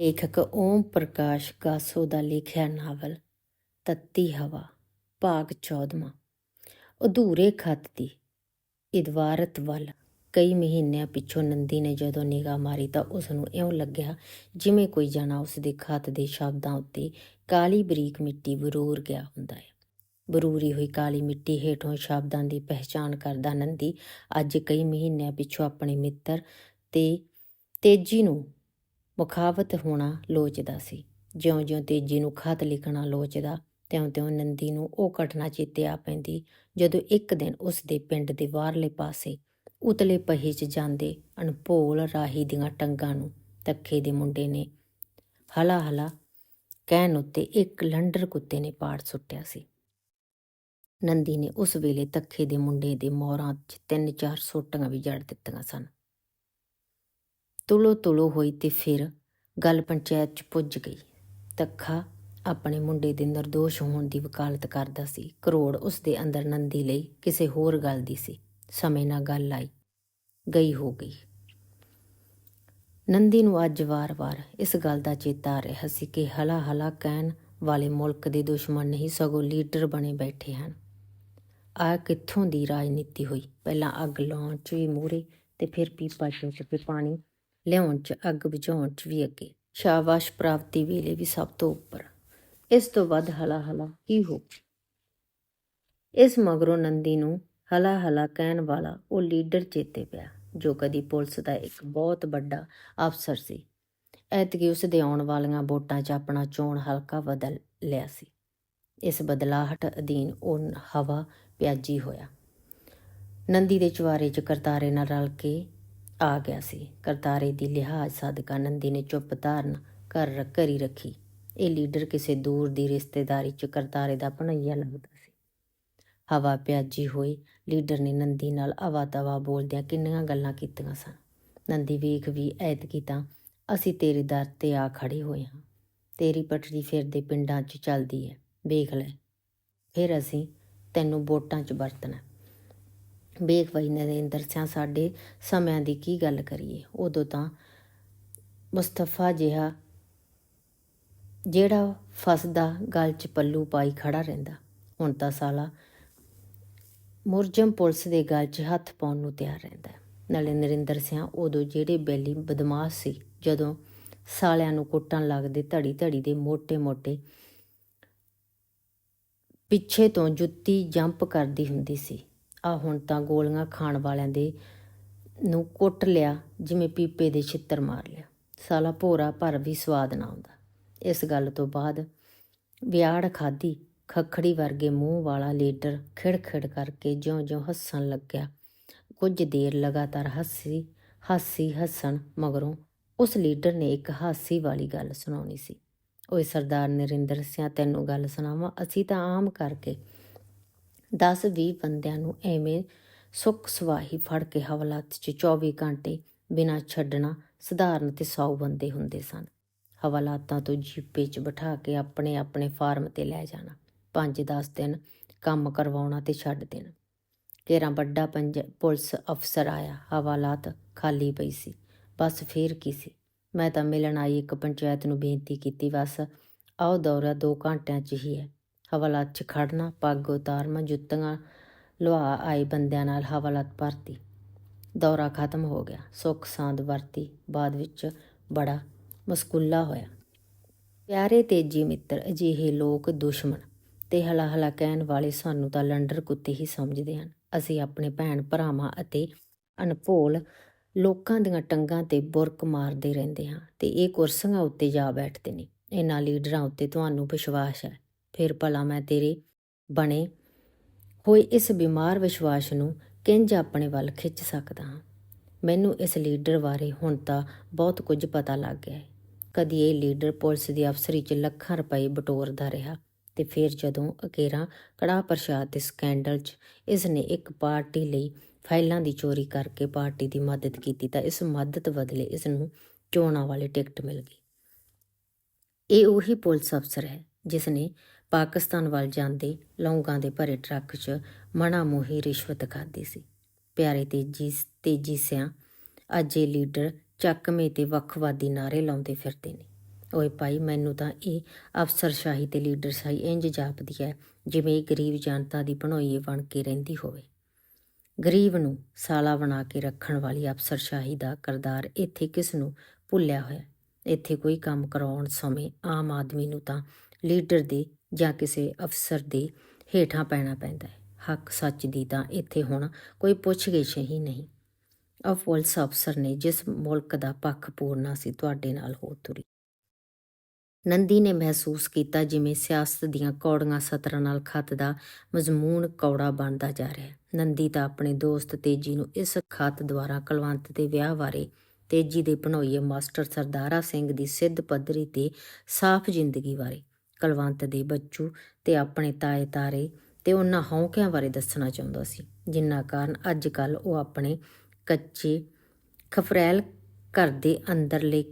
ਲੇਖਕ ਓਮ ਪ੍ਰਕਾਸ਼ ਗਾਸੋ ਦਾ ਲਿਖਿਆ ਨਾਵਲ, ਤੱਤੀ ਹਵਾ, ਭਾਗ 14ਵਾਂ ਅਧੂਰੇ ਖੱਤ ਦੀ, ਇਦਵਾਰਤ ਵੱਲ। ਕਈ ਮਹੀਨਿਆਂ ਪਿੱਛੋਂ ਨੰਦੀ ਨੇ ਜਦੋਂ ਨਿਗਾਹ ਮਾਰੀ ਤਾਂ ਉਸ ਨੂੰ ਇਉਂ ਲੱਗਿਆ ਜਿਵੇਂ ਕੋਈ ਜਣਾ ਉਸ ਦੇ ਖੱਤ ਦੇ ਸ਼ਬਦਾਂ ਉੱਤੇ ਕਾਲੀ ਬਰੀਕ ਮਿੱਟੀ ਬਰੂਰ ਗਿਆ ਹੁੰਦਾ ਹੈ। ਬਰੂਰੀ ਹੋਈ ਕਾਲੀ ਮਿੱਟੀ ਹੇਠੋਂ ਸ਼ਬਦਾਂ ਦੀ ਪਹਿਚਾਣ ਕਰਦਾ ਨੰਦੀ, ਅੱਜ ਕਈ ਮਹੀਨਿਆਂ ਪਿੱਛੋਂ ਆਪਣੇ ਮਿੱਤਰ ਤੇ ਤੇਜੀ ਨੂੰ ਮੁਖਾਵਤ ਹੋਣਾ ਲੋਚਦਾ ਸੀ। ਜਿਉਂ-ਜਿਉਂ ਤੇਜੀ ਨੂੰ ਖਤ ਲਿਖਣਾ ਲੋਚਦਾ, ਤਿਉਂ-ਤਿਉਂ ਨੰਦੀ ਨੂੰ ਉਹ ਘਟਨਾ ਚੇਤੇ ਆ ਪੈਂਦੀ, ਜਦੋਂ ਇੱਕ ਦਿਨ ਉਸ ਦੇ ਪਿੰਡ ਦੇ ਬਾਹਰਲੇ ਪਾਸੇ ਉਤਲੇ ਪਹੀ 'ਚ ਜਾਂਦੇ ਅਣਭੋਲ ਰਾਹੀ ਦੀਆਂ ਟੰਗਾਂ ਨੂੰ ਤੱਖੇ ਦੇ ਮੁੰਡੇ ਨੇ ਹਲਾ ਹਲਾ ਕਹਿਣ ਉੱਤੇ ਇੱਕ ਲੰਡਰ ਕੁੱਤੇ ਨੇ ਪਾੜ ਸੁੱਟਿਆ ਸੀ। ਨੰਦੀ ਨੇ ਉਸ ਵੇਲੇ ਤੱਖੇ ਦੇ ਮੁੰਡੇ ਦੇ ਮੋਹਰਾਂ 'ਚ ਤਿੰਨ ਚਾਰ ਸੋਟੀਆਂ ਵੀ ਜੜ ਦਿੱਤੀਆਂ ਸਨ। ਤੁਲੋ ਤੁਲੋ ਹੋਈ ਤੇ ਫਿਰ ਗੱਲ ਪੰਚਾਇਤ 'ਚ ਪੁੱਜ ਗਈ। ਤੱਖਾ ਆਪਣੇ ਮੁੰਡੇ ਦੇ ਨਿਰਦੋਸ਼ ਹੋਣ ਦੀ ਵਕਾਲਤ ਕਰਦਾ ਸੀ। ਕਰੋੜ ਉਸ ਦੇ ਅੰਦਰ ਨੰਦੀ ਲਈ ਕਿਸੇ ਹੋਰ ਗੱਲ ਦੀ ਸੀ। ਸਮੇਂ ਨਾਲ ਗੱਲ ਆਈ। ਗਈ ਹੋ ਗਈ। ਨੰਦੀ ਨੂੰ ਅੱਜ ਵਾਰ-ਵਾਰ ਇਸ ਗੱਲ ਦਾ ਚੇਤਾ ਆ ਰਿਹਾ ਸੀ ਕਿ ਹਲਾ ਹਲਾ ਕਹਿਣ ਵਾਲੇ ਮੁਲਕ ਦੇ ਦੁਸ਼ਮਣ ਨਹੀਂ, ਸਗੋਂ ਲੀਡਰ ਬਣੇ ਬੈਠੇ ਹਨ। ਆ ਕਿੱਥੋਂ ਦੀ ਰਾਜਨੀਤੀ ਹੋਈ? ਪਹਿਲਾਂ ਅੱਗ ਲਾਉਣ 'ਚ ਵੀ ਮੂਰੇ ਤੇ ਫਿਰ ਪੀਪਾ ਚੁੱਕ ਕੇ ਪਾਣੀ। ਲਿਆਉਣ 'ਚ, ਅੱਗ ਬੁਝਾਉਣ 'ਚ ਵੀ ਅੱਗੇ। ਸ਼ਾਬਾਸ਼ ਪ੍ਰਾਪਤੀ ਵੇਲੇ ਵੀ ਸਭ ਤੋਂ ਉੱਪਰ। ਇਸ ਤੋਂ ਵੱਧ ਹਲਾ ਹਲਾ ਕੀ ਹੋ ਇਸ ਮਗਰੋਂ ਨੰਦੀ ਨੂੰ ਹਲਾ ਹਲਾ ਕਹਿਣ ਵਾਲਾ ਉਹ ਲੀਡਰ ਚੇਤੇ ਪਿਆ, ਜੋ ਕਦੀ ਪੁਲਿਸ ਦਾ ਇੱਕ ਬਹੁਤ ਵੱਡਾ ਅਫਸਰ ਸੀ। ਐਤਕੀ ਉਸ ਦੇ ਆਉਣ ਵਾਲੀਆਂ ਵੋਟਾਂ 'ਚ ਆਪਣਾ ਚੋਣ ਹਲਕਾ ਬਦਲ ਲਿਆ ਸੀ। ਇਸ ਬਦਲਾਹਟ ਅਧੀਨ ਉਹ ਹਵਾ ਪਿਆਜੀ ਹੋਇਆ। ਨੰਦੀ ਦੇ ਚਵਾਰੇ 'ਚ ਕਰਤਾਰੇ ਨਾਲ ਰਲ ਕੇ ਆ ਗਿਆ ਸੀ। ਕਰਤਾਰੇ ਦੀ ਲਿਹਾਜ਼ ਸਦਕਾ ਨੰਦੀ ਨੇ ਚੁੱਪ ਧਾਰਨ ਕਰ ਕਰੀ ਰੱਖੀ। ਇਹ ਲੀਡਰ ਕਿਸੇ ਦੂਰ ਦੀ ਰਿਸ਼ਤੇਦਾਰੀ 'ਚ ਕਰਤਾਰੇ ਦਾ ਭਣਈਆ ਲੱਗਦਾ ਸੀ। ਹਵਾ ਪਿਆਜੀ ਹੋਈ, ਲੀਡਰ ਨੇ ਨੰਦੀ ਨਾਲ ਅਵਾ ਤਵਾ ਬੋਲਦਿਆਂ ਕਿੰਨੀਆਂ ਗੱਲਾਂ ਕੀਤੀਆਂ ਸਨ। ਨੰਦੀ ਵੇਖ ਵੀ ਐਤਕੀ ਤਾਂ ਅਸੀਂ ਤੇਰੇ ਦਰ ਤੇ ਆ ਖੜੇ ਹੋਏ ਹਾਂ। ਤੇਰੀ ਪਟੜੀ ਫਿਰਦੇ ਪਿੰਡਾਂ 'ਚ ਚੱਲਦੀ ਹੈ ਵੇਖ ਲੈ। ਫਿਰ ਅਸੀਂ ਤੈਨੂੰ ਵੋਟਾਂ 'ਚ ਵਰਤਣਾ। ਬੇਖਬਰੀ ਨਰਿੰਦਰ ਸਿੰਘ ਸਾਡੇ ਸਮਿਆਂ ਦੀ ਕੀ ਗੱਲ ਕਰੀਏ? ਉਦੋਂ ਤਾਂ ਮੁਸਤਫਾ ਜਿਹਾ ਜਿਹੜਾ ਫਸਦਾ ਗੱਲ 'ਚ ਪੱਲੂ ਪਾਈ ਖੜਾ ਰਹਿੰਦਾ। ਹੁਣ ਤਾਂ ਸਾਲਾ ਮੁਰਜਮ ਪੁਲਿਸ ਦੇ ਗੱਲ 'ਚ ਹੱਥ ਪਾਉਣ ਨੂੰ ਤਿਆਰ ਰਹਿੰਦਾ ਨਾਲੇ ਨਰਿੰਦਰ ਸਿੰਘ ਉਦੋਂ ਜਿਹੜੇ ਬੈਲੀ ਬਦਮਾਸ਼ ਸੀ, ਜਦੋਂ ਸਾਲਿਆਂ ਨੂੰ ਕੁੱਟਣ ਲੱਗਦੇ ਧੜੀ ਧੜੀ ਦੇ ਮੋٹے-ਮੋٹے ਪਿੱਛੇ ਤੋਂ ਜੁੱਤੀ ਜੰਪ ਕਰਦੀ ਹੁੰਦੀ ਸੀ। ਆ ਹੁਣ ਤਾਂ ਗੋਲੀਆਂ ਖਾਣ ਵਾਲਿਆਂ ਦੇ ਨੂੰ ਕੁੱਟ ਲਿਆ, ਜਿਵੇਂ ਪੀਪੇ ਦੇ ਛਿੱਤਰ ਮਾਰ ਲਿਆ। ਸਾਲਾ ਭੋਰਾ ਪਰ ਵੀ ਸਵਾਦ ਨਾ ਆਉਂਦਾ। ਇਸ ਗੱਲ ਤੋਂ ਬਾਅਦ ਵਿਆੜ ਖਾਦੀ ਖਖੜੀ ਵਰਗੇ ਮੂੰਹ ਵਾਲਾ ਲੀਡਰ ਖਿੜ-ਖਿੜ ਕਰਕੇ ਜਿਉਂ-ਜਿਉਂ ਹੱਸਣ ਲੱਗਿਆ। ਕੁਝ ਦੇਰ ਲਗਾਤਾਰ ਹੱਸੀ, ਹਾਸੀ ਹੱਸਣ ਮਗਰੋਂ ਉਸ ਲੀਡਰ ਨੇ ਇੱਕ ਹਾਸੀ ਵਾਲੀ ਗੱਲ ਸੁਣਾਉਣੀ ਸੀ। ਓਏ ਸਰਦਾਰ ਨਰਿੰਦਰ ਸਿੰਘ ਤੈਨੂੰ ਗੱਲ ਸੁਣਾਵਾਂ? ਅਸੀਂ ਤਾਂ ਆਮ ਕਰਕੇ 10-20 ਬੰਦਿਆਂ ਨੂੰ ਐਵੇਂ ਸੁੱਖ ਸਵਾਹੀ ਫੜ ਕੇ ਹਵਾਲਾਤ 'ਚ 24 ਘੰਟੇ ਬਿਨਾਂ ਛੱਡਣਾ ਸਧਾਰਨ ਤੇ ਸੌ ਬੰਦੇ ਹੁੰਦੇ ਸਨ। ਹਵਾਲਾਤਾਂ ਤੋਂ ਜੀਪੇ 'ਚ ਬਿਠਾ ਕੇ ਆਪਣੇ ਆਪਣੇ ਫਾਰਮ ਤੇ ਲੈ ਜਾਣਾ 5-10 ਦਿਨ ਕੰਮ ਕਰਵਾਉਣਾ ਤੇ ਛੱਡ ਦੇਣਾ। ਕੇਰਾ ਵੱਡਾ ਪੰਜ ਪੁਲਿਸ ਅਫਸਰ ਆਇਆ, ਹਵਾਲਾਤ ਖਾਲੀ ਪਈ ਸੀ। ਬਸ ਫੇਰ ਕੀ ਸੀ? ਮੈਂ ਤਾਂ ਮਿਲਣ ਆਈ ਇੱਕ ਪੰਚਾਇਤ ਨੂੰ ਬੇਨਤੀ ਕੀਤੀ, ਬਸ ਆਓ ਦੌਰਾ 2 ਘੰਟਿਆਂ 'ਚ ਹੀ ਹੈ। ਹਵਾਲਾਤ 'ਚ ਖੜਨਾ ਪੱਗ ਉਤਾਰਨਾ, ਜੁੱਤੀਆਂ ਲਵਾ ਆਏ ਬੰਦਿਆਂ ਨਾਲ ਹਵਾਲਾਤ ਭਰਤੀ। ਦੌਰਾ ਖਤਮ ਹੋ ਗਿਆ। ਸੁੱਖ ਸਾਂਦ ਵਰਤੀ। ਬਾਅਦ ਵਿੱਚ ਬੜਾ ਮਸਕੁੱਲਾ ਹੋਇਆ। ਪਿਆਰੇ ਤੇਜੀ ਮਿੱਤਰ, ਅਜਿਹੇ ਲੋਕ ਦੁਸ਼ਮਣ ਤੇ ਹਲਾ ਹਲਾ ਕਹਿਣ ਵਾਲੇ ਸਾਨੂੰ ਤਾਂ ਲੰਡਰ ਕੁੱਤੇ ਹੀ ਸਮਝਦੇ ਹਨ। ਅਸੀਂ ਆਪਣੇ ਭੈਣ ਭਰਾਵਾਂ ਅਤੇ ਅਨਪੋਲ ਲੋਕਾਂ ਦੀਆਂ ਟੰਗਾਂ ਤੇ ਬੁਰਕ ਮਾਰਦੇ ਰਹਿੰਦੇ ਹਾਂ ਤੇ ਇਹ ਕੁਰਸੀਆਂ ਉੱਤੇ ਜਾ ਬੈਠਦੇ ਨੇ। ਇਹਨਾਂ ਲੀਡਰਾਂ ਉੱਤੇ ਤੁਹਾਨੂੰ ਵਿਸ਼ਵਾਸ ਹੈ। ਫਿਰ ਭਲਾ ਮੈਂ ਤੇਰੇ ਬਣੇ ਹੋਏ ਇਸ ਬਿਮਾਰ ਵਿਸ਼ਵਾਸ ਨੂੰ ਕਿੰਜ ਆਪਣੇ ਵੱਲ ਖਿੱਚ ਸਕਦਾ ਹਾਂ? ਮੈਨੂੰ ਇਸ ਲੀਡਰ ਬਾਰੇ ਹੁਣ ਤਾਂ ਬਹੁਤ ਕੁਝ ਪਤਾ ਲੱਗ ਗਿਆ ਹੈ। ਕਦੀ ਇਹ ਲੀਡਰ ਪੁਲਿਸ ਦੀ ਅਫਸਰੀ 'ਚ ਲੱਖਾਂ ਰੁਪਏ ਬਟੋਰਦਾ ਰਿਹਾ ਤੇ ਫਿਰ ਜਦੋਂ ਅਕੇਰਾ ਕੜਾ ਪ੍ਰਸ਼ਾਦ ਦੇ ਸਕੈਂਡਲ 'ਚ ਇਸ ਨੇ ਇੱਕ ਪਾਰਟੀ ਲਈ ਫਾਈਲਾਂ ਦੀ ਚੋਰੀ ਕਰਕੇ ਪਾਰਟੀ ਦੀ ਮਦਦ ਕੀਤੀ ਤਾਂ ਇਸ ਮਦਦ ਬਦਲੇ ਇਸ ਨੂੰ ਚੋਣਾਂ ਵਾਲੀ ਟਿਕਟ ਮਿਲ ਗਈ। ਇਹ ਉਹੀ ਪੁਲਿਸ ਅਫਸਰ ਹੈ ਜਿਸ ਨੇ ਪਾਕਿਸਤਾਨ ਵੱਲ ਜਾਂਦੇ ਲੌਂਗਾਂ ਦੇ ਭਰੇ ਟਰੱਕ 'ਚ ਮਣਾ ਮੋਹੀ ਰਿਸ਼ਵਤ ਖਾਦੀ ਸੀ। ਪਿਆਰੇ ਤੇਜੀ ਤੇਜੀ ਸਿਆਂ ਅੱਜ ਇਹ ਲੀਡਰ ਚੱਕਵੇਂ ਤੇ ਵੱਖਵਾਦੀ ਨਾਰੇ ਲਾਉਂਦੇ ਫਿਰਦੇ ਨੇ। ਓਏ ਭਾਈ, ਮੈਨੂੰ ਤਾਂ ਇਹ ਅਫਸਰਸ਼ਾਹੀ ਤੇ ਲੀਡਰਸ਼ਾਹੀ ਇੰਜ ਜਾਪਦੀ ਹੈ ਜਿਵੇਂ ਇਹ ਗਰੀਬ ਜਨਤਾ ਦੀ ਭਣੋਈਏ ਬਣ ਕੇ ਰਹਿੰਦੀ ਹੋਵੇ। ਗਰੀਬ ਨੂੰ ਸਾਲਾ ਬਣਾ ਕੇ ਰੱਖਣ ਵਾਲੀ ਅਫਸਰਸ਼ਾਹੀ ਦਾ ਕਰਦਾਰ ਇੱਥੇ ਕਿਸ ਨੂੰ ਭੁੱਲਿਆ ਹੋਇਆ? ਇੱਥੇ ਕੋਈ ਕੰਮ ਕਰਾਉਣ ਸਮੇਂ ਆਮ ਆਦਮੀ ਨੂੰ ਤਾਂ ਲੀਡਰ ਦੇ ਜਾਂ ਕਿਸੇ ਅਫਸਰ ਦੇ ਹੇਠਾਂ ਪੈਣਾ ਪੈਂਦਾ ਹੈ। ਹੱਕ ਸੱਚ ਦੀ ਤਾਂ ਇੱਥੇ ਹੁਣ ਕੋਈ ਪੁੱਛਗਿੱਛ ਹੀ ਨਹੀਂ। ਅ ਪੁਲਿਸ ਅਫਸਰ ਨੇ ਜਿਸ ਮੁਲਕ ਦਾ ਪੱਖ ਪੂਰਨਾ ਸੀ ਤੁਹਾਡੇ ਨਾਲ ਹੋ ਤੁਰੀ। ਨੰਦੀ ਨੇ ਮਹਿਸੂਸ ਕੀਤਾ ਜਿਵੇਂ ਸਿਆਸਤ ਦੀਆਂ ਕੌੜੀਆਂ ਸਤਰਾਂ ਨਾਲ ਖਤ ਦਾ ਮਜ਼ਮੂਨ ਕੌੜਾ ਬਣਦਾ ਜਾ ਰਿਹਾ ਨੰਦੀ ਤਾਂ ਆਪਣੇ ਦੋਸਤ ਤੇਜੀ ਨੂੰ ਇਸ ਖਤ ਦੁਆਰਾ ਕਲਵੰਤ ਦੇ ਵਿਆਹ ਬਾਰੇ ਤੇਜੀ ਦੇ ਭਣੋਈਏ ਮਾਸਟਰ ਸਰਦਾਰਾ ਸਿੰਘ ਦੀ ਸਿੱਧ ਪੱਧਰੀ ਤੇ ਸਾਫ਼ ਜ਼ਿੰਦਗੀ ਬਾਰੇ ਕਲਵੰਤ ਦੇ ਬੱਚੂ ਤੇ ਆਪਣੇ ਤਾਏ ਤਾਰੇ ਤੇ ਉਹਨਾਂ ਹੌਂਕਿਆਂ ਬਾਰੇ ਦੱਸਣਾ ਚਾਹੁੰਦਾ ਸੀ, ਜਿੰਨਾ ਕਾਰਨ ਅੱਜ ਕੱਲ ਉਹ ਆਪਣੇ ਕੱਚੇ ਖਫਰੈਲ ਘਰ ਦੇ ਅੰਦਰਲੇ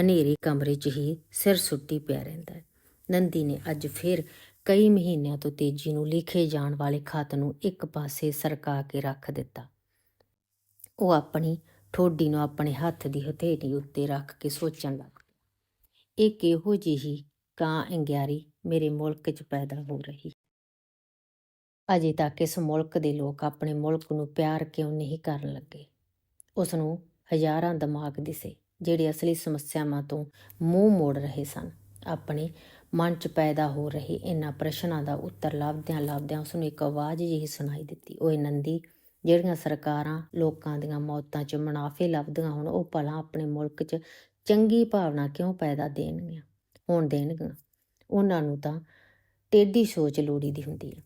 ਹਨੇਰੇ ਕਮਰੇ 'ਚ ਹੀ ਸਿਰ ਸੁੱਟੀ ਪਿਆ ਰਹਿੰਦਾ ਹੈ। ਨੰਦੀ ਨੇ ਅੱਜ ਫਿਰ ਕਈ ਮਹੀਨਿਆਂ ਤੋਂ ਤੇਜੀ ਨੂੰ ਲਿਖੇ ਜਾਣ ਵਾਲੇ ਖਤ ਨੂੰ ਇੱਕ ਪਾਸੇ ਸਰਕਾ ਕੇ ਰੱਖ ਦਿੱਤਾ। ਉਹ ਆਪਣੀ ਠੋਡੀ ਨੂੰ ਆਪਣੇ ਹੱਥ ਦੀ ਹਥੇਲੀ ਉੱਤੇ ਰੱਖ ਕੇ ਸੋਚਣ ਲੱਗ ਪਿਆ। ਇਹ ਕਿਹੋ ਜਿਹੀ ਕਾਂ ਅੰਗਿਆਰੀ ਮੇਰੇ ਮੁਲਕ 'ਚ ਪੈਦਾ ਹੋ ਰਹੀ। ਅਜੇ ਤੱਕ ਇਸ ਮੁਲਕ ਦੇ ਲੋਕ ਆਪਣੇ ਮੁਲਕ ਨੂੰ ਪਿਆਰ ਕਿਉਂ ਨਹੀਂ ਕਰਨ ਲੱਗੇ? ਉਸ ਨੂੰ ਹਜ਼ਾਰਾਂ ਦਿਮਾਗ ਦਿਸੇ, ਜਿਹੜੇ ਅਸਲੀ ਸਮੱਸਿਆਵਾਂ ਤੋਂ ਮੂੰਹ ਮੋੜ ਰਹੇ ਸਨ। ਆਪਣੇ ਮਨ 'ਚ ਪੈਦਾ ਹੋ ਰਹੇ ਇਹਨਾਂ ਪ੍ਰਸ਼ਨਾਂ ਦਾ ਉੱਤਰ ਲੱਭਦਿਆਂ ਲੱਭਦਿਆਂ ਉਸ ਨੂੰ ਇੱਕ ਆਵਾਜ਼ ਜਿਹੀ ਸੁਣਾਈ ਦਿੱਤੀ। ਓਏ ਨੰਦੀ, ਜਿਹੜੀਆਂ ਸਰਕਾਰਾਂ ਲੋਕਾਂ ਦੀਆਂ ਮੌਤਾਂ 'ਚ ਮੁਨਾਫੇ ਲੱਭਦੀਆਂ ਹੁਣ, ਉਹ ਭਲਾ ਆਪਣੇ ਮੁਲਕ 'ਚ ਚੰਗੀ ਭਾਵਨਾ ਕਿਉਂ ਪੈਦਾ ਦੇਣਗੀਆਂ? ਹੋਣ ਦੇਣਗੀਆਂ। ਉਹਨਾਂ ਨੂੰ ਤਾਂ ਟੇਢੀ ਸੋਚ ਲੋੜੀਦੀ ਹੁੰਦੀ ਹੈ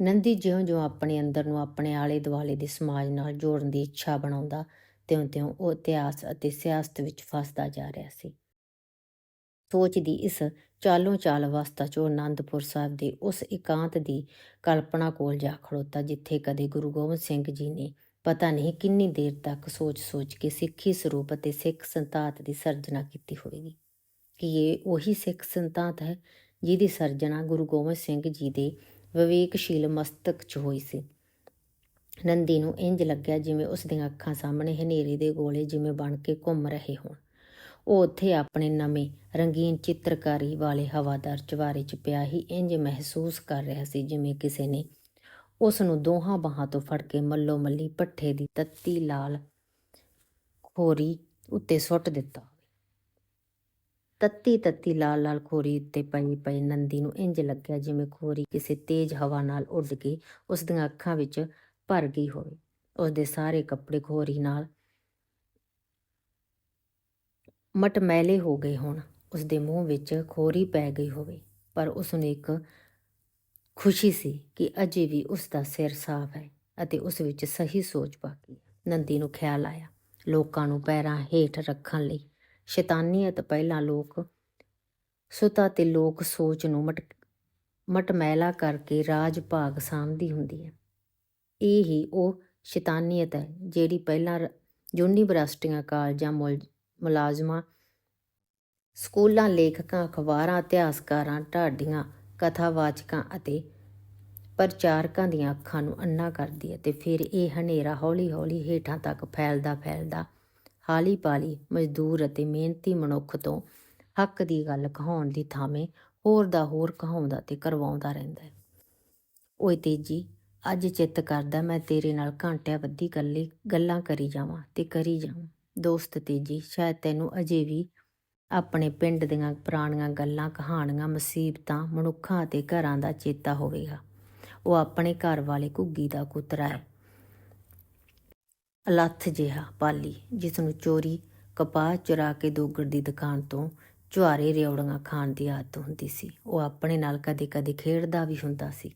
ਨੰਦੀ ਜਿਉਂ-ਜਿਉਂ ਆਪਣੇ ਅੰਦਰ ਨੂੰ ਆਪਣੇ ਆਲੇ ਦੁਆਲੇ ਦੇ ਸਮਾਜ ਨਾਲ ਜੋੜਨ ਦੀ ਇੱਛਾ ਬਣਾਉਂਦਾ, ਤਿਉਂ-ਤਿਉਂ ਉਹ ਇਤਿਹਾਸ ਅਤੇ ਸਿਆਸਤ ਵਿੱਚ ਫਸਦਾ ਜਾ ਰਿਹਾ ਸੀ। ਸੋਚ ਦੀ ਇਸ ਚਾਲੋਂ ਚਾਲ ਅਵਸਥਾ 'ਚ ਉਹ ਆਨੰਦਪੁਰ ਸਾਹਿਬ ਦੇ ਉਸ ਇਕਾਂਤ ਦੀ ਕਲਪਨਾ ਕੋਲ ਜਾ ਖੜੋਤਾ, ਜਿੱਥੇ ਕਦੇ ਗੁਰੂ ਗੋਬਿੰਦ ਸਿੰਘ ਜੀ ਨੇ ਪਤਾ ਨਹੀਂ ਕਿੰਨੀ ਦੇਰ ਤੱਕ ਸੋਚ-ਸੋਚ ਕੇ ਸਿੱਖੀ ਸਰੂਪ ਅਤੇ ਸਿੱਖ ਸੰਤਾਤ ਦੀ ਸਰਜਨਾ ਕੀਤੀ ਹੋਵੇਗੀ। ਕਿ ਇਹ ਉਹੀ ਸਿੱਖ ਸੰਤਾਤ ਹੈ, ਜਿਹਦੀ ਸਰਜਨਾ ਗੁਰੂ ਗੋਬਿੰਦ ਸਿੰਘ ਜੀ ਦੇ ਵਿਵੇਕਸ਼ੀਲ ਮਸਤਕ 'ਚ ਹੋਈ ਸੀ। ਨੰਦੀ ਨੂੰ ਇੰਜ ਲੱਗਿਆ ਜਿਵੇਂ ਉਸ ਦੀਆਂ ਅੱਖਾਂ ਸਾਹਮਣੇ ਹਨੇਰੇ ਦੇ ਗੋਲੇ ਜਿਵੇਂ ਬਣ ਕੇ ਘੁੰਮ ਰਹੇ ਹੋਣ। ਉਹ ਉੱਥੇ ਆਪਣੇ ਨਵੇਂ ਰੰਗੀਨ ਚਿੱਤਰਕਾਰੀ ਵਾਲੇ ਹਵਾਦਾਰ ਚਵਾਰੇ 'ਚ ਪਿਆ ਹੀ ਇੰਜ ਮਹਿਸੂਸ ਕਰ ਰਿਹਾ ਸੀ ਜਿਵੇਂ ਕਿਸੇ ਨੇ ਉਸ ਨੂੰ ਦੋਹਾਂ ਬਾਹਾਂ ਤੋਂ ਫੜ ਕੇ ਮੱਲੋ ਮੱਲੀ ਪੱਠੇ ਦੀ ਤੱਤੀ ਲਾਲ ਖੋਰੀ ਉੱਤੇ ਸੁੱਟ ਦਿੱਤਾ। ਤੱਤੀ ਤੱਤੀ ਲਾਲ ਲਾਲ ਖੋਰੀ ਉੱਤੇ ਪਈ ਪਈ ਨੰਦੀ ਨੂੰ ਇੰਜ ਲੱਗਿਆ ਜਿਵੇਂ ਖੋਰੀ ਕਿਸੇ ਤੇਜ਼ ਹਵਾ ਨਾਲ ਉੱਡ ਕੇ ਉਸ ਦੀਆਂ ਅੱਖਾਂ ਵਿੱਚ ਭਰ ਗਈ ਹੋਵੇ। ਉਸ ਦੇ ਸਾਰੇ ਕੱਪੜੇ ਖੋਰੀ ਨਾਲ ਮਟਮੈਲੇ ਹੋ ਗਏ ਹੋਣ। ਉਸ ਦੇ ਮੂੰਹ ਵਿੱਚ ਖੋਰੀ ਪੈ ਗਈ ਹੋਵੇ, ਪਰ ਉਸ ਨੂੰ ਇੱਕ ਖੁਸ਼ੀ ਸੀ ਕਿ ਅਜੇ ਵੀ ਉਸ ਦਾ ਸਿਰ ਸਾਫ਼ ਹੈ ਅਤੇ ਉਸ ਵਿੱਚ ਸਹੀ ਸੋਚ ਬਾਕੀ ਹੈ ਨੰਦੀ ਨੂੰ ਖਿਆਲ ਆਇਆ। ਲੋਕਾਂ ਨੂੰ ਪੈਰਾਂ ਹੇਠ ਰੱਖਣ ਲਈ ਸ਼ੈਤਾਨੀਅਤ ਪਹਿਲਾਂ ਲੋਕ ਸੁਤਾ ਤੇ ਲੋਕ ਸੋਚ ਨੂੰ ਮਟ, ਮਟਮੈਲਾ ਕਰਕੇ ਰਾਜ ਭਾਗ ਸਾਂਭਦੀ ਹੁੰਦੀ ਹੈ। ਇਹ ਹੀ ਉਹ ਸ਼ੈਤਾਨੀਅਤ ਹੈ ਜਿਹੜੀ ਪਹਿਲਾਂ ਰ- ਯੂਨੀਵਰਸਿਟੀਆਂ, ਕਾਲਜਾਂ, ਮੁਲ- ਮੁਲਾਜ਼ਮਾਂ, ਸਕੂਲਾਂ, ਲੇਖਕਾਂ, ਅਖਬਾਰਾਂ, ਇਤਿਹਾਸਕਾਰਾਂ, ਢਾਡੀਆਂ, ਕਥਾਵਾਚਕਾਂ ਅਤੇ ਪ੍ਰਚਾਰਕਾਂ ਦੀਆਂ ਅੱਖਾਂ ਨੂੰ ਅੰਨਾ ਕਰਦੀ ਹੈ ਤੇ ਫਿਰ ਇਹ ਹਨੇਰਾ ਹੌਲੀ-ਹੌਲੀ ਹੇਠਾਂ ਤੱਕ ਫੈਲਦਾ ਫੈਲਦਾ ਹਾਲੀ ਪਾਲੀ ਮਜ਼ਦੂਰ ਅਤੇ ਮਿਹਨਤੀ ਮਨੁੱਖ ਤੋਂ ਹੱਕ ਦੀ ਗੱਲ ਕਹਾਉਣ ਦੀ ਥਾਵੇਂ ਹੋਰ ਦਾ ਹੋਰ ਕਹਾਉਂਦਾ ਤੇ ਕਰਵਾਉਂਦਾ ਰਹਿੰਦਾ ਹੈ। ਓਏ ਤੇਜੀ, ਅੱਜ ਚਿੱਤ ਕਰਦਾ ਮੈਂ ਤੇਰੇ ਨਾਲ ਘੰਟਿਆਂ ਵੱਧੀ ਗੱਲੇ ਗੱਲਾਂ ਕਰੀ ਜਾਵਾਂ ਤੇ ਕਰੀ ਜਾਵਾਂ। ਦੋਸਤ ਤੇਜੀ, ਸ਼ਾਇਦ ਤੈਨੂੰ ਅਜੇ ਵੀ ਆਪਣੇ ਪਿੰਡ ਦੀਆਂ ਪੁਰਾਣੀਆਂ ਗੱਲਾਂ ਕਹਾਣੀਆਂ, ਮੁਸੀਬਤਾਂ, ਮਨੁੱਖਾਂ ਅਤੇ ਘਰਾਂ ਦਾ ਚੇਤਾ ਹੋਵੇਗਾ। ਉਹ ਆਪਣੇ ਘਰ ਵਾਲੇ ਘੁੱਗੀ ਦਾ ਕੁੱਤਰਾ ਹੈ। ਅਲੱਥ ਜਿਹਾ ਪਾਲੀ, ਜਿਸ ਨੂੰ ਚੋਰੀ ਕਪਾਹ ਚੁਰਾ ਕੇ ਦੋਗੜ ਦੀ ਦੁਕਾਨ ਤੋਂ ਚੁਹਾਰੇ ਰਿਉੜੀਆਂ ਖਾਣ ਦੀ ਆਦਤ ਹੁੰਦੀ ਸੀ। ਉਹ ਆਪਣੇ ਨਾਲ ਕਦੇ-ਕਦੇ ਖੇਡਦਾ ਵੀ ਹੁੰਦਾ ਸੀ।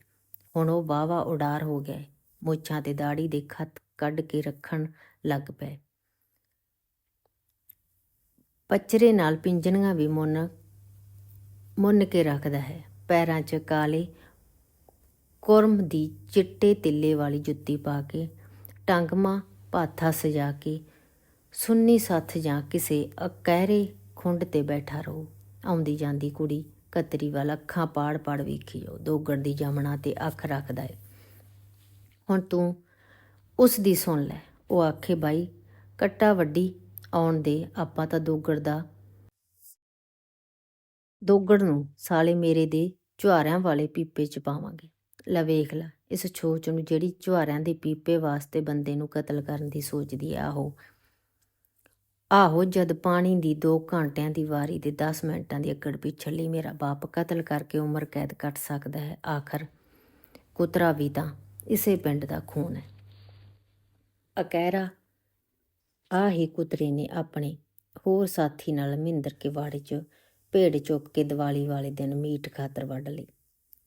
ਹੁਣ ਉਹ ਵਾਹਵਾ ਉਡਾਰ ਹੋ ਗਿਆ ਮੁੱਛਾਂ ਤੇ ਦਾੜੀ ਦੇ ਖੱਤ ਕੱਢ ਕੇ ਰੱਖਣ ਲੱਗ ਪਏ। ਪਚਰੇ ਨਾਲ ਪਿੰਜਣੀਆਂ ਵੀ ਮੁੰਨ ਮੁੰਨ ਕੇ ਰੱਖਦਾ ਹੈ। ਪੈਰਾਂ 'ਚ ਕਾਲੇ ਕੁਰਮ ਦੀ ਚਿੱਟੇ ਤਿੱਲੇ ਵਾਲੀ ਜੁੱਤੀ ਪਾ ਕੇ ਟੰਗਮਾ ਪਾਥਾ ਸਜਾ ਕੇ, ਸੁੰਨੀ ਸੱਥ ਜਾਂ ਕਿਸੇ ਅਕਹਿਰੇ ਖੁੰਡ ਤੇ ਬੈਠਾ ਰਹੋ। ਆਉਂਦੀ ਜਾਂਦੀ ਕੁੜੀ ਕਤਰੀ ਵਾਲਾ ਅੱਖਾਂ ਪਾੜ ਪਾੜ ਵੇਖੀ ਜਾਓ ਦੋਗੜ ਦੀ ਜਮਣਾ ਤੇ ਅੱਖ ਰੱਖਦਾ ਏ। ਹੁਣ ਤੂੰ ਉਸ ਦੀ ਸੁਣ ਲੈ। ਉਹ ਆਖੇ, ਬਾਈ, ਕੱਟਾ ਵੱਡੀ ਆਉਣ ਦੇ, ਆਪਾਂ ਤਾਂ ਦੋਗੜ ਦਾ ਦੋਗੜ ਨੂੰ ਸਾਲੇ ਮੇਰੇ ਦੇ ਝੁਆਰਿਆਂ ਵਾਲੇ ਪੀਪੇ ਚ ਪਾਵਾਂਗੇ। ਲੈ ਵੇਖ ਲੈ। ਇਸ ਛੋਚ ਨੂੰ ਜਿਹੜੀ ਝੁਆਰਿਆਂ ਦੇ ਪੀਪੇ ਵਾਸਤੇ ਬੰਦੇ ਨੂੰ ਕਤਲ ਕਰਨ ਦੀ ਸੋਚਦੀ ਹੈ ਆਹੋ ਆਹੋ, ਜਦ ਪਾਣੀ ਦੀ 2 ਘੰਟਿਆਂ ਦੀ ਵਾਰੀ ਤੇ 10 ਮਿੰਟਾਂ ਦੀ ਅੱਗੜ ਪਿਛੜ ਲਈ ਮੇਰਾ ਬਾਪ ਕਤਲ ਕਰਕੇ ਉਮਰ ਕੈਦ ਕੱਟ ਸਕਦਾ ਹੈ, ਆਖਰ ਕੁਤਰਾ ਵੀ ਤਾਂ ਇਸੇ ਪਿੰਡ ਦਾ ਖੂਨ ਹੈ। ਅਕੈਰਾ ਆ ਹੀ ਕੁਤਰੇ ਨੇ ਆਪਣੇ ਹੋਰ ਸਾਥੀ ਨਾਲ ਮਹਿੰਦਰ ਕੇ ਵਾੜੇ 'ਚ ਭੇਡ ਚੁੱਕ ਕੇ ਦੀਵਾਲੀ ਵਾਲੇ ਦਿਨ ਮੀਟ ਖਾਤਰ ਵੱਢ ਲਈ।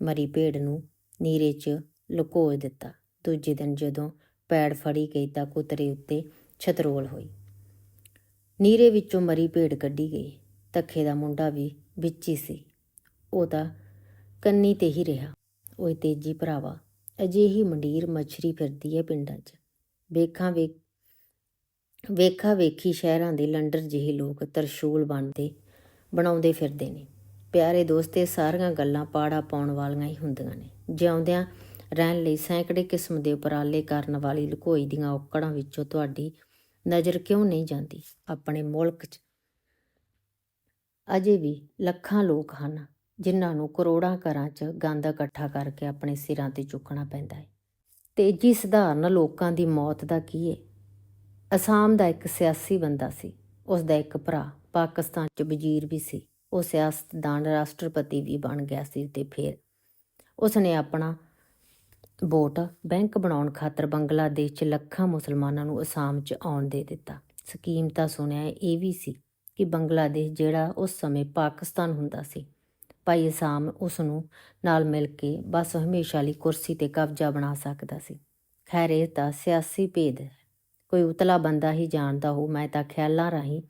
ਮਰੀ ਭੇਡ ਨੂੰ ਨੀਰੇ 'ਚ ਲੁਕੋ ਦਿੱਤਾ। ਦੂਜੇ ਦਿਨ ਜਦੋਂ ਪੈੜ ਫੜੀ ਗਈ ਤਾਂ ਕੁਤਰੇ ਉੱਤੇ ਛਤਰੋਲ ਹੋਈ। ਨੀਰੇ ਵਿੱਚੋਂ ਮਰੀ ਭੇਡ ਕੱਢੀ ਗਈ। ਤੱਖੇ ਦਾ ਮੁੰਡਾ ਵੀ ਵਿੱਚ ਹੀ ਸੀ। ਉਹ ਤਾਂ ਕੰਨੀ ਤੇ ਹੀ ਰਿਹਾ। ਓਏ ਤੇਜੀ ਭਰਾਵਾ, ਅਜਿਹੀ ਮੰਡੀਰ ਮੱਛਰੀ ਫਿਰਦੀ ਹੈ ਪਿੰਡਾਂ 'ਚ। ਵੇਖਾਂ ਵੇਖ, ਵੇਖਾ ਵੇਖੀ ਸ਼ਹਿਰਾਂ ਦੇ ਲੰਡਰ ਜਿਹੇ ਲੋਕ ਤਰਸ਼ੂਲ ਬਣਦੇ, ਬਣਾਉਂਦੇ ਫਿਰਦੇ ਨੇ। ਪਿਆਰੇ ਦੋਸਤੇ ਸਾਰੀਆਂ ਗੱਲਾਂ ਪਾੜਾ ਪਾਉਣ ਵਾਲੀਆਂ ਹੀ ਹੁੰਦੀਆਂ ਨੇ। ਜਿਉਂਦਿਆਂ ਰਹਿਣ ਲਈ ਸੈਂਕੜੇ ਕਿਸਮ ਦੇ ਉਪਰਾਲੇ ਕਰਨ ਵਾਲੀ ਲੁਕੋਈ ਦੀਆਂ ਔਕੜਾਂ ਵਿੱਚੋਂ ਤੁਹਾਡੀ ਨਜ਼ਰ ਕਿਉਂ ਨਹੀਂ ਜਾਂਦੀ? ਆਪਣੇ ਮੁਲਕ 'ਚ ਅਜੇ ਵੀ ਲੱਖਾਂ ਲੋਕ ਹਨ ਜਿਨ੍ਹਾਂ ਨੂੰ ਕਰੋੜਾਂ ਘਰਾਂ 'ਚ ਗੰਦ ਇਕੱਠਾ ਕਰਕੇ ਆਪਣੇ ਸਿਰਾਂ ਤੇ ਚੁੱਕਣਾ ਪੈਂਦਾ ਹੈ। ਤੇਜੀ ਸਧਾਰਨ ਲੋਕਾਂ ਦੀ ਮੌਤ ਦਾ ਕੀ ਹੈ ਅਸਾਮ ਦਾ ਇੱਕ ਸਿਆਸੀ ਬੰਦਾ ਸੀ। ਉਸ ਦਾ ਇੱਕ ਭਰਾ ਪਾਕਿਸਤਾਨ 'ਚ ਵਜ਼ੀਰ ਵੀ ਸੀ। ਉਹ ਸਿਆਸਤਦਾਨ ਰਾਸ਼ਟਰਪਤੀ ਵੀ ਬਣ ਗਿਆ ਸੀ ਤੇ ਫਿਰ ਉਸ ਨੇ ਆਪਣਾ ਵੋਟ ਬੈਂਕ ਬਣਾਉਣ ਖਾਤਰ ਬੰਗਲਾਦੇਸ਼ 'ਚ ਲੱਖਾਂ ਮੁਸਲਮਾਨਾਂ ਨੂੰ ਅਸਾਮ 'ਚ ਆਉਣ ਦੇ ਦਿੱਤਾ। ਸਕੀਮ ਤਾਂ ਸੁਣਿਆ ਇਹ ਵੀ ਸੀ ਕਿ ਬੰਗਲਾਦੇਸ਼ ਜਿਹੜਾ ਉਸ ਸਮੇਂ ਪਾਕਿਸਤਾਨ ਹੁੰਦਾ ਸੀ, ਭਾਈ ਅਸਾਮ ਉਸ ਨੂੰ ਨਾਲ ਮਿਲ ਕੇ ਬਸ ਹਮੇਸ਼ਾ ਲਈ ਕੁਰਸੀ ਤੇ ਕਬਜ਼ਾ ਬਣਾ ਸਕਦਾ ਸੀ। ਖੈਰ, ਇਹ ਤਾਂ ਸਿਆਸੀ ਭੇਦ ਹੈ। ਕੋਈ ਉਤਲਾ ਬੰਦਾ ਹੀ ਜਾਣਦਾ ਹੋ, ਮੈਂ ਤਾਂ ਖਿਆਲਾਂ ਰਾਹੀਂ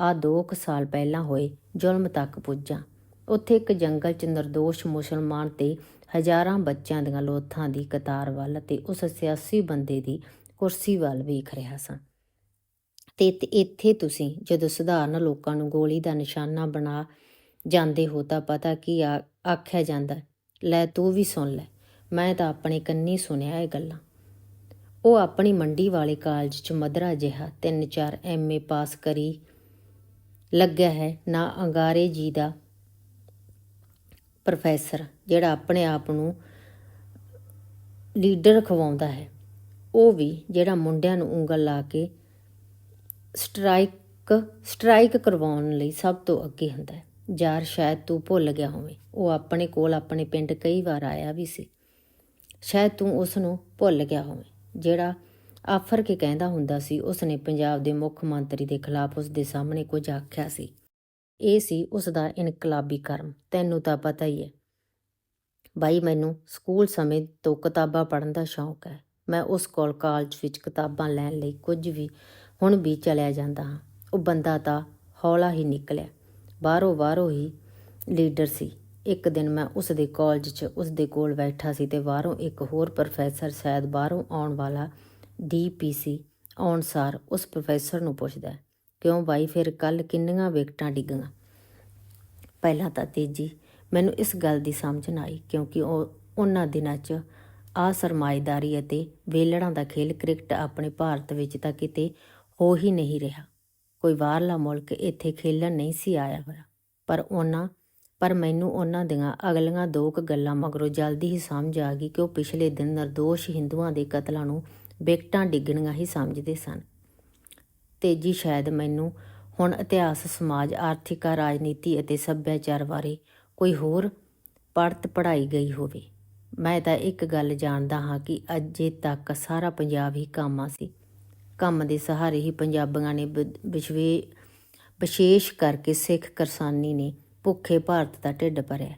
ਆ ਦੋ ਕੁ ਸਾਲ ਪਹਿਲਾਂ ਹੋਏ ਜ਼ੁਲਮ ਤੱਕ ਪੁੱਜਾ। ਉੱਥੇ ਇੱਕ ਜੰਗਲ 'ਚ ਨਿਰਦੋਸ਼ ਮੁਸਲਮਾਨ ਤੇ ਹਜ਼ਾਰਾਂ ਬੱਚਿਆਂ ਦੀਆਂ ਲੋਥਾਂ ਦੀ ਕਤਾਰ ਵੱਲ ਤੇ ਉਸ ਸਿਆਸੀ ਬੰਦੇ ਦੀ ਕੁਰਸੀ ਵੱਲ ਵੇਖ ਰਿਹਾ ਸਾਂ। ਤੇ ਇੱਥੇ ਤੁਸੀਂ ਜਦੋਂ ਸਧਾਰਨ ਲੋਕਾਂ ਨੂੰ ਗੋਲੀ ਦਾ ਨਿਸ਼ਾਨਾ ਬਣਾ ਜਾਂਦੇ ਹੋ ਤਾਂ ਪਤਾ ਕੀ ਆਖਿਆ ਜਾਂਦਾ, ਲੈ ਤੂੰ ਵੀ ਸੁਣ ਲੈ, ਮੈਂ ਤਾਂ ਆਪਣੇ ਕੰਨੀ ਸੁਣਿਆ ਇਹ ਗੱਲਾਂ। ਉਹ ਆਪਣੀ ਮੰਡੀ ਵਾਲੇ ਕਾਲਜ 'ਚ ਮਦਰਾ ਜਿਹਾ ਤਿੰਨ ਚਾਰ ਐਮਏ ਪਾਸ ਕਰੀ ਲੱਗਿਆ ਹੈ, ਨਾ ਅੰਗਾਰੇ ਜੀ ਦਾ ਪ੍ਰੋਫੈਸਰ ਜਿਹੜਾ ਆਪਣੇ ਆਪ ਨੂੰ ਲੀਡਰ ਖਵਾਉਂਦਾ ਹੈ, ਉਹ ਵੀ ਜਿਹੜਾ ਮੁੰਡਿਆਂ ਨੂੰ ਉਂਗਲ ਲਾ ਕੇ ਸਟ੍ਰਾਈਕ ਸਟ੍ਰਾਈਕ ਕਰਵਾਉਣ ਲਈ ਸਭ ਤੋਂ ਅੱਗੇ ਹੁੰਦਾ ਹੈ। ਯਾਰ, ਸ਼ਾਇਦ ਤੂੰ ਭੁੱਲ ਗਿਆ ਹੋਵੇਂ। ਉਹ ਆਪਣੇ ਕੋਲ ਆਪਣੇ ਪਿੰਡ ਕਈ ਵਾਰ ਆਇਆ ਵੀ ਸੀ। ਸ਼ਾਇਦ ਤੂੰ ਉਸ ਨੂੰ ਭੁੱਲ ਗਿਆ ਹੋਵੇਂ। ਜਿਹੜਾ ਆਫਰ ਕੇ ਕਹਿੰਦਾ ਹੁੰਦਾ ਸੀ ਉਸ ਨੇ ਪੰਜਾਬ ਦੇ ਮੁੱਖ ਮੰਤਰੀ ਦੇ ਖਿਲਾਫ ਉਸ ਦੇ ਸਾਹਮਣੇ ਕੁਝ ਆਖਿਆ ਸੀ। ਇਹ ਸੀ ਉਸ ਦਾ ਇਨਕਲਾਬੀ ਕਰਮ। ਤੈਨੂੰ ਤਾਂ ਪਤਾ ਹੀ ਹੈ। ਬਾਈ, ਮੈਨੂੰ ਸਕੂਲ ਸਮੇਂ ਤੋਂ ਕਿਤਾਬਾਂ ਪੜ੍ਹਨ ਦਾ ਸ਼ੌਂਕ ਹੈ। ਮੈਂ ਉਸ ਕੋਲ ਕਾਲਜ ਵਿੱਚ ਕਿਤਾਬਾਂ ਲੈਣ ਲਈ ਕੁਝ ਵੀ ਹੁਣ ਵੀ ਚਲਿਆ ਜਾਂਦਾ ਹਾਂ। ਉਹ ਬੰਦਾ ਤਾਂ ਹੌਲਾ ਹੀ ਨਿਕਲਿਆ। ਬਾਹਰੋਂ ਬਾਹਰੋਂ ਹੀ ਲੀਡਰ ਸੀ। ਇੱਕ ਦਿਨ ਮੈਂ ਉਸ ਦੇ ਕਾਲਜ 'ਚ ਉਸ ਦੇ ਕੋਲ ਬੈਠਾ ਸੀ ਤੇ ਬਾਹਰੋਂ ਇੱਕ ਹੋਰ ਪ੍ਰੋਫੈਸਰ ਸ਼ਾਇਦ ਬਾਹਰੋਂ ਆਉਣ ਵਾਲਾ ਡੀਪੀਸੀ ਆਉਣ ਸਾਰ ਉਸ ਪ੍ਰੋਫੈਸਰ ਨੂੰ ਪੁੱਛਦਾ ਕਿਉਂ ਬਾਈ? ਫਿਰ ਕੱਲ ਕਿੰਨੀਆਂ ਵਿਕਟਾਂ ਡਿੱਗੀਆਂ? ਪਹਿਲਾਂ ਤਾਂ ਤੇਜੀ, ਮੈਨੂੰ ਇਸ ਗੱਲ ਦੀ ਸਮਝ ਨਾ ਆਈ, ਕਿਉਂਕਿ ਉਹ ਉਹਨਾਂ ਦਿਨਾਂ 'ਚ ਆ ਸਰਮਾਇਦਾਰੀ ਅਤੇ ਵੇਲੜਾਂ ਦਾ ਖੇਲ ਕ੍ਰਿਕਟ ਆਪਣੇ ਭਾਰਤ ਵਿੱਚ ਤਾਂ ਕਿਤੇ ਹੋ ਹੀ ਨਹੀਂ ਰਿਹਾ। ਕੋਈ ਬਾਹਰਲਾ ਮੁਲਕ ਇੱਥੇ ਖੇਲਣ ਨਹੀਂ ਸੀ ਆਇਆ ਹੋਇਆ। ਪਰ ਉਹਨਾਂ, ਪਰ ਮੈਨੂੰ ਉਹਨਾਂ ਦੀਆਂ ਅਗਲੀਆਂ ਦੋ ਕੁ ਗੱਲਾਂ ਮਗਰੋਂ ਜਲਦੀ ਹੀ ਸਮਝ ਆ ਗਈ ਕਿ ਉਹ ਪਿਛਲੇ ਦਿਨ ਨਿਰਦੋਸ਼ ਹਿੰਦੂਆਂ ਦੇ ਕਤਲਾਂ ਨੂੰ ਵਿਕਟਾਂ ਡਿੱਗਣੀਆਂ ਹੀ ਸਮਝਦੇ ਸਨ। ਤੇਜੀ ਸ਼ਾਇਦ ਮੈਨੂੰ। ਹੁਣ ਇਤਿਹਾਸ, ਸਮਾਜ, ਆਰਥਿਕਾ, ਰਾਜਨੀਤੀ ਅਤੇ ਸੱਭਿਆਚਾਰ ਬਾਰੇ ਕੋਈ ਹੋਰ ਪੜ੍ਹਤ ਪੜ੍ਹਾਈ ਗਈ ਹੋਵੇ। ਮੈਂ ਤਾਂ ਇੱਕ ਗੱਲ ਜਾਣਦਾ ਹਾਂ ਕਿ ਅਜੇ ਤੱਕ ਸਾਰਾ ਪੰਜਾਬ ਹੀ ਕਾਮਾ ਸੀ। ਕੰਮ ਦੇ ਸਹਾਰੇ ਹੀ ਪੰਜਾਬੀਆਂ ਨੇ ਵਿਸ਼ਵੇ, ਵਿਸ਼ੇਸ਼ ਕਰਕੇ ਸਿੱਖ ਕਰਸਾਨੀ ਨੇ ਭੁੱਖੇ ਭਾਰਤ ਦਾ ਢਿੱਡ ਭਰਿਆ।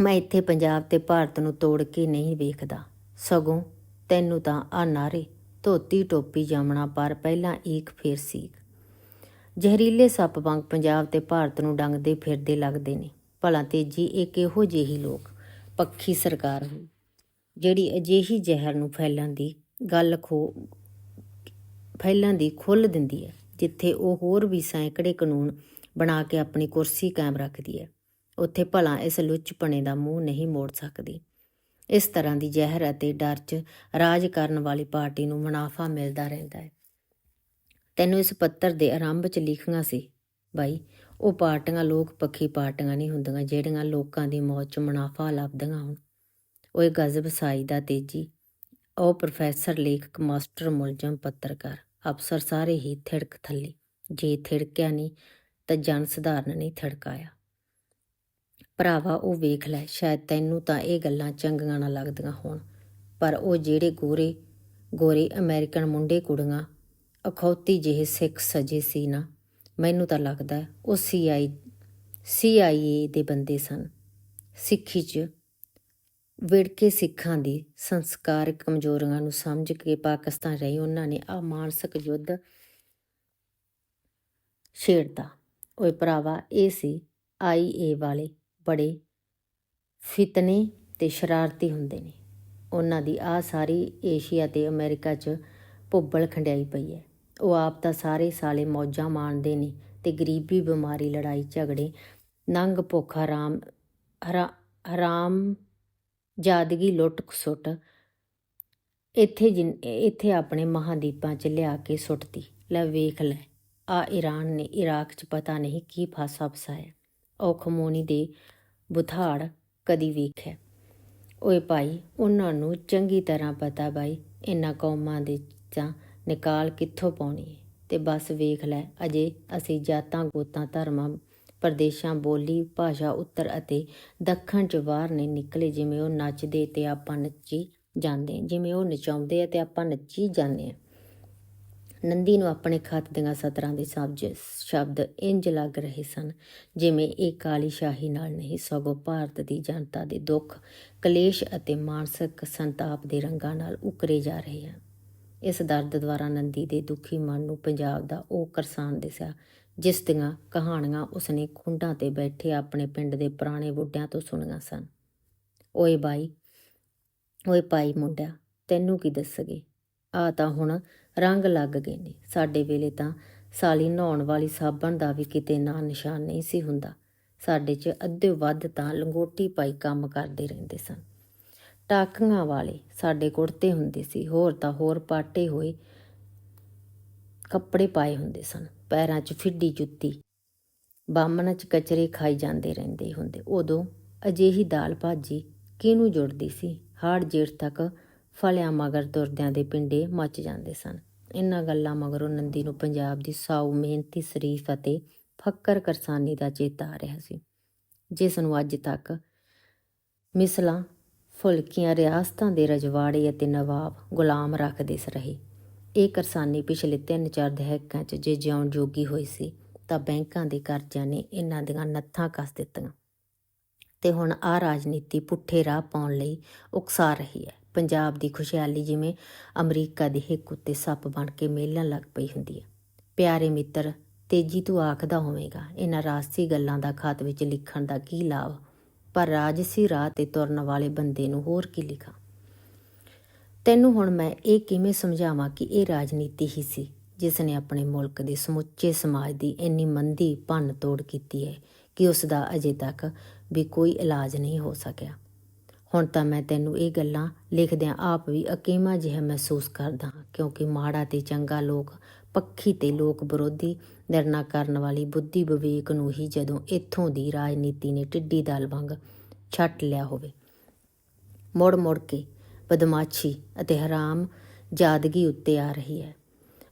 ਮੈਂ ਇੱਥੇ ਪੰਜਾਬ ਤੇ ਭਾਰਤ ਨੂੰ ਤੋੜ ਕੇ ਨਹੀਂ ਵੇਖਦਾ। ਸਗੋਂ ਤੈਨੂੰ ਤਾਂ ਆ ਨਾਰੇ ਧੋਤੀ ਟੋਪੀ ਜਮਣਾ ਪਰ ਪਹਿਲਾਂ ਈਕ ਫੇਰ ਸੀਕ ਜ਼ਹਿਰੀਲੇ ਸੱਪ ਵਾਂਗ ਪੰਜਾਬ ਤੇ ਭਾਰਤ ਨੂੰ ਡੰਗਦੇ ਫਿਰਦੇ ਲੱਗਦੇ ਨੇ। ਭਲਾ ਤੇਜੀ, ਇਹ ਕਿਹੋ ਜਿਹੀ ਲੋਕ? ਪੱਖੀ ਸਰਕਾਰ ਹਨ ਜਿਹੜੀ ਅਜਿਹੀ ਜ਼ਹਿਰ ਨੂੰ ਫੈਲਣ ਦੀ ਗੱਲ ਖੋ, ਫੈਲਣ ਦੀ ਖੁੱਲ੍ਹ ਦਿੰਦੀ ਹੈ, ਜਿੱਥੇ ਉਹ ਹੋਰ ਵੀ ਸੈਂਕੜੇ ਕਾਨੂੰਨ ਬਣਾ ਕੇ ਆਪਣੀ ਕੁਰਸੀ ਕਾਇਮ ਰੱਖਦੀ ਹੈ, ਉੱਥੇ ਭਲਾ ਇਸ ਲੁੱਚਪਣੇ ਦਾ ਮੂੰਹ ਨਹੀਂ ਮੋੜ ਸਕਦੀ। ਇਸ ਤਰ੍ਹਾਂ ਦੀ ਜ਼ਹਿਰ ਅਤੇ ਡਰ 'ਚ ਰਾਜ ਕਰਨ ਵਾਲੀ ਪਾਰਟੀ ਨੂੰ ਮੁਨਾਫਾ ਮਿਲਦਾ ਰਹਿੰਦਾ ਹੈ। ਤੈਨੂੰ ਇਸ ਪੱਤਰ ਦੇ ਆਰੰਭ 'ਚ ਲਿਖਣਾ ਸੀ। ਬਾਈ, ਉਹ ਪਾਰਟੀਆਂ ਲੋਕ ਪੱਖੀ ਪਾਰਟੀਆਂ ਨਹੀਂ ਹੁੰਦੀਆਂ ਜਿਹੜੀਆਂ ਲੋਕਾਂ ਦੀ ਮੌਤ 'ਚ ਮੁਨਾਫਾ ਲੱਭਦੀਆਂ ਹੋਣ। ਉਹ ਇਹ ਗਜ਼ਬ ਸਾਈ ਦਾ ਤੇਜੀ, ਉਹ ਪ੍ਰੋਫੈਸਰ, ਲੇਖਕ, ਮਾਸਟਰ, ਮੁਲਜ਼ਮ, ਪੱਤਰਕਾਰ, ਅਫਸਰ ਸਾਰੇ ਹੀ ਥਿੜਕ ਥੱਲੇ। ਜੇ ਥਿੜਕਿਆ ਨਹੀਂ ਤਾਂ ਜਨ ਸਧਾਰਨ ਨਹੀਂ ਥਿੜਕਾਇਆ। ਭਰਾਵਾ, ਉਹ ਵੇਖ ਲੈ, ਸ਼ਾਇਦ ਤੈਨੂੰ ਤਾਂ ਇਹ ਗੱਲਾਂ ਚੰਗੀਆਂ ਨਾ ਲੱਗਦੀਆਂ ਹੋਣ। ਪਰ ਉਹ ਜਿਹੜੇ ਗੋਰੇ ਗੋਰੇ ਅਮਰੀਕਨ ਮੁੰਡੇ ਕੁੜੀਆਂ, ਅਖੌਤੀ ਜਿਹੇ ਸਿੱਖ ਸਜੇ ਸੀ ਨਾ, ਮੈਨੂੰ ਤਾਂ ਲੱਗਦਾ ਹੈ ਉਹ ਸੀਆਈ ਸੀਆਈਏ ਦੇ ਬੰਦੇ ਸਨ। ਸਿੱਖੀ 'ਚ ਵਿੜਕੇ ਸਿੱਖਾਂ ਦੀ ਸੰਸਕਾਰਕ ਕਮਜ਼ੋਰੀਆਂ ਨੂੰ ਸਮਝ ਕੇ ਪਾਕਿਸਤਾਨ ਰਹੀ, ਉਹਨਾਂ ਨੇ ਆ ਮਾਨਸਿਕ ਯੁੱਧ ਛੇੜਦਾ ਓਏ ਭਰਾਵਾ, ਇਹ ਸੀ ਆਈਏ ਵਾਲੇ ਬੜੇ ਫਿਤਨੇ ਤੇ ਸ਼ਰਾਰਤੀ ਹੁੰਦੇ ਨੇ। ਉਹਨਾਂ ਦੀ ਆ ਸਾਰੀ ਏਸ਼ੀਆ ਅਤੇ ਅਮਰੀਕਾ 'ਚ ਭੁੱਬਲ ਖੰਡਿਆਈ ਪਈ ਹੈ। ਉਹ ਆਪ ਤਾਂ ਸਾਰੇ ਸਾਲੇ ਮੌਜਾਂ ਮਾਣਦੇ ਨੇ ਤੇ ਗਰੀਬੀ ਬਿਮਾਰੀ, ਲੜਾਈ ਝਗੜੇ, ਨੰਗ ਭੁੱਖ ਹਰਾਮ ਹਰਾਮ ਜਾਦਗੀ, ਲੁੱਟ ਖਸੁੱਟ, ਇੱਥੇ ਜਿਨ, ਇੱਥੇ ਆਪਣੇ ਮਹਾਦੀਪਾਂ 'ਚ ਲਿਆ ਕੇ ਸੁੱਟਤੀ। ਲੈ ਵੇਖ ਲੈ ਆ ਈਰਾਨ ਨੇ ਇਰਾਕ 'ਚ ਪਤਾ ਨਹੀਂ ਕੀ ਫਾਸਾ ਫਸਾਇਆ। ਉਹ ਖਮੋਣੀ ਦੇ ਬੁਥਾੜ ਕਦੀ ਵੇਖਿਆ। ਓਏ ਭਾਈ, ਉਹਨਾਂ ਨੂੰ ਚੰਗੀ ਤਰ੍ਹਾਂ ਪਤਾ ਬਾਈ, ਇਹਨਾਂ ਕੌਮਾਂ ਦੇ ਤਾਂ ਨਿਕਾਲ ਕਿੱਥੋਂ ਪਾਉਣੀ ਹੈ ਤੇ ਬਸ ਵੇਖ ਲੈ, ਅਜੇ ਅਸੀਂ ਜਾਤਾਂ ਗੋਤਾਂ, ਧਰਮਾਂ, ਪ੍ਰਦੇਸ਼ਾਂ, ਬੋਲੀ, ਭਾਸ਼ਾ, ਉੱਤਰ ਅਤੇ ਦੱਖਣ ਚ ਬਾਹਰ ਨਹੀਂ ਨਿਕਲੇ ਜਿਵੇਂ ਉਹ ਨੱਚਦੇ ਤੇ ਆਪਾਂ ਨੱਚੀ ਜਾਂਦੇ, ਜਿਵੇਂ ਉਹ ਨਚਾਉਂਦੇ ਆ ਤੇ ਆਪਾਂ ਨੱਚੀ ਜਾਂਦੇ ਆ। ਨੰਦੀ ਨੂੰ ਆਪਣੇ ਖਤ ਦੀਆਂ ਸਤਰਾਂ ਦੇ ਸ਼ਬਦ ਸ਼ਬਦ ਇੰਜ ਲੱਗ ਰਹੇ ਸਨ, ਜਿਵੇਂ ਇਹ ਕਾਲੀ ਸ਼ਾਹੀ ਨਾਲ ਨਹੀਂ, ਸਗੋਂ ਭਾਰਤ ਦੀ ਜਨਤਾ ਦੇ ਦੁੱਖ, ਕਲੇਸ਼ ਅਤੇ ਮਾਨਸਿਕ ਸੰਤਾਪ ਦੇ ਰੰਗਾਂ ਨਾਲ ਉਕਰੇ ਜਾ ਰਹੇ ਹਨ। ਇਸ ਦਰਦ ਦੁਆਰਾ ਨੰਦੀ ਦੇ ਦੁਖੀ ਮਨ ਨੂੰ ਪੰਜਾਬ ਦਾ ਉਹ ਕਰਸਾਨ ਦਿਸਿਆ, ਜਿਸ ਦੀਆਂ ਕਹਾਣੀਆਂ ਉਸਨੇ ਖੁੰਡਾਂ ਤੇ ਬੈਠੇ ਆਪਣੇ ਪਿੰਡ ਦੇ ਪੁਰਾਣੇ ਬੁੱਢਿਆਂ ਤੋਂ ਸੁਣੀਆਂ ਸਨ। ਓਏ ਬਾਈ, ਓਏ ਭਾਈ ਮੁੰਡਿਆ, ਤੈਨੂੰ ਕੀ ਦੱਸਗੇ ਆ ਤਾਂ ਹੁਣ ਰੰਗ ਲੱਗ ਗਏ ਨੇ। ਸਾਡੇ ਵੇਲੇ ਤਾਂ ਸਾਲੀ ਨਹਾਉਣ ਵਾਲੀ ਸਾਬਣ ਦਾ ਵੀ ਕਿਤੇ ਨਾਂ ਨਿਸ਼ਾਨ ਨਹੀਂ ਸੀ ਹੁੰਦਾ। ਸਾਡੇ 'ਚ ਅੱਧੇ ਵੱਧ ਤਾਂ ਲੰਗੋਟੀ ਪਾਈ ਕੰਮ ਕਰਦੇ ਰਹਿੰਦੇ ਸਨ। ਟਾਕੀਆਂ ਵਾਲੇ ਸਾਡੇ ਕੁੜਤੇ ਹੁੰਦੇ ਸੀ, ਹੋਰ ਤਾਂ ਹੋਰ ਪਾਟੇ ਹੋਏ ਕੱਪੜੇ ਪਾਏ ਹੁੰਦੇ ਸਨ। ਪੈਰਾਂ 'ਚ ਫਿੱਡੀ ਜੁੱਤੀ ਬਾਮਣ 'ਚ ਕਚਰੇ ਖਾਈ ਜਾਂਦੇ ਰਹਿੰਦੇ ਹੁੰਦੇ। ਉਦੋਂ ਅਜਿਹੀ ਦਾਲ ਭਾਜੀ ਕਿਹਨੂੰ ਜੁੜਦੀ ਸੀ? ਹਾੜ ਜੇਠ ਤੱਕ ਫਲਿਆਂ ਮਗਰ ਤੁਰਦਿਆਂ ਦੇ ਪਿੰਡੇ ਮੱਚ ਜਾਂਦੇ ਸਨ। ਇਹਨਾਂ ਗੱਲਾਂ ਮਗਰੋਂ ਨੰਦੀ ਨੂੰ ਪੰਜਾਬ ਦੀ ਸਾਊ ਮਿਹਨਤੀ ਸ਼ਰੀਫ ਅਤੇ ਫੱਕਰ ਕਰਸਾਨੀ ਦਾ ਚੇਤਾ ਆ ਰਿਹਾ ਸੀ। ਜਿਸ ਨੂੰ ਅੱਜ ਤੱਕ ਮਿਸਲਾਂ, ਫੁਲਕੀਆਂ, ਰਿਆਸਤਾਂ ਦੇ ਰਜਵਾੜੇ ਅਤੇ ਨਵਾਬ ਗੁਲਾਮ ਰੱਖਦੇ ਸ ਰਹੇ। ਇਹ ਕਰਸਾਨੀ ਪਿਛਲੇ 3-4 ਦਹਾਕਿਆਂ 'ਚ ਜੇ ਜਿਉਣ ਜੋਗੀ ਹੋਈ ਸੀ, ਤਾਂ ਬੈਂਕਾਂ ਦੇ ਕਰਜ਼ਿਆਂ ਨੇ ਇਹਨਾਂ ਦੀਆਂ ਨੱਥਾਂ ਕੱਸ ਦਿੱਤੀਆਂ। ਤੇ ਹੁਣ ਆ ਰਾਜਨੀਤੀ ਪੁੱਠੇ ਰਾਹ ਪਾਉਣ ਲਈ ਉਕਸਾ ਰਹੀ ਹੈ। ਪੰਜਾਬ ਦੀ ਖੁਸ਼ਹਾਲੀ ਜਿਵੇਂ ਅਮਰੀਕਾ ਦੇ ਹਿੱਕ ਉੱਤੇ ਸੱਪ ਬਣ ਕੇ ਮੇਲਣ ਲੱਗ ਪਈ ਹੁੰਦੀ ਹੈ। ਪਿਆਰੇ ਮਿੱਤਰ, ਤੇਜੀ ਤੂੰ ਆਖਦਾ ਹੋਵੇਗਾ, ਇਹਨਾਂ ਰਾਸੀ ਗੱਲਾਂ ਦਾ ਖਾਤ ਵਿੱਚ ਲਿਖਣ ਦਾ ਕੀ ਲਾਭ? ਪਰ ਰਾਜਸੀ ਰਾਹ ਤੇ ਤੁਰਨ ਵਾਲੇ ਬੰਦੇ ਨੂੰ ਹੋਰ ਕੀ ਲਿਖਾਂ? ਤੈਨੂੰ ਹੁਣ ਮੈਂ ਇਹ ਕਿਵੇਂ ਸਮਝਾਵਾਂ ਕਿ ਇਹ ਰਾਜਨੀਤੀ ਹੀ ਸੀ ਜਿਸ ਨੇ ਆਪਣੇ ਮੁਲਕ ਦੇ ਸਮੁੱਚੇ ਸਮਾਜ ਦੀ ਇੰਨੀ ਮੰਦੀ ਭੰਨ ਤੋੜ ਕੀਤੀ ਹੈ ਕਿ ਉਸ ਦਾ ਅਜੇ ਤੱਕ ਵੀ ਕੋਈ ਇਲਾਜ ਨਹੀਂ ਹੋ ਸਕਿਆ। ਹੁਣ ਤਾਂ ਮੈਂ ਤੈਨੂੰ ਇਹ ਗੱਲਾਂ ਲਿਖਦਿਆਂ ਆਪ ਵੀ ਅਕੀਮਾ ਜਿਹਾ ਮਹਿਸੂਸ ਕਰਦਾ ਹਾਂ, ਕਿਉਂਕਿ ਮਾੜਾ ਤੇ ਚੰਗਾ ਲੋਕ, ਪੱਖੀ ਤੇ ਲੋਕ ਵਿਰੋਧੀ, ਨਿਰਣਾ ਕਰਨ ਵਾਲੀ ਬੁੱਧੀ ਵਿਵੇਕ ਨੂੰ ਹੀ ਜਦੋਂ ਇੱਥੋਂ ਦੀ ਰਾਜਨੀਤੀ ਨੇ ਟਿੱਡੀ ਦਲ ਵਾਂਗ ਛੱਟ ਲਿਆ ਹੋਵੇ। ਮੁੜ ਮੁੜ ਕੇ ਬਦਮਾਸ਼ੀ ਅਤੇ ਹਰਾਮ ਜਾਦਗੀ ਉੱਤੇ ਆ ਰਹੀ ਹੈ।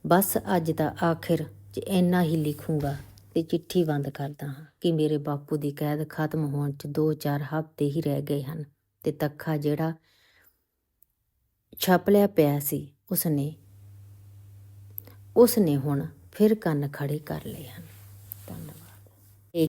ਬਸ ਅੱਜ ਦਾ ਆਖਿਰ 'ਚ ਇੰਨਾ ਹੀ ਲਿਖੂੰਗਾ ਤੇ ਚਿੱਠੀ ਬੰਦ ਕਰਦਾ ਹਾਂ ਕਿ ਮੇਰੇ ਬਾਪੂ ਦੀ ਕੈਦ ਖਤਮ ਹੋਣ 'ਚ 2-4 ਹਫ਼ਤੇ ਹੀ ਰਹਿ ਗਏ ਹਨ। ਤੇ ਤੱਖਾ ਜਿਹੜਾ ਛਪ ਲਿਆ ਪਿਆ ਸੀ, ਉਸਨੇ ਉਸਨੇ ਹੁਣ ਫਿਰ ਕੰਨ ਖੜੇ ਕਰ ਲਏ ਹਨ।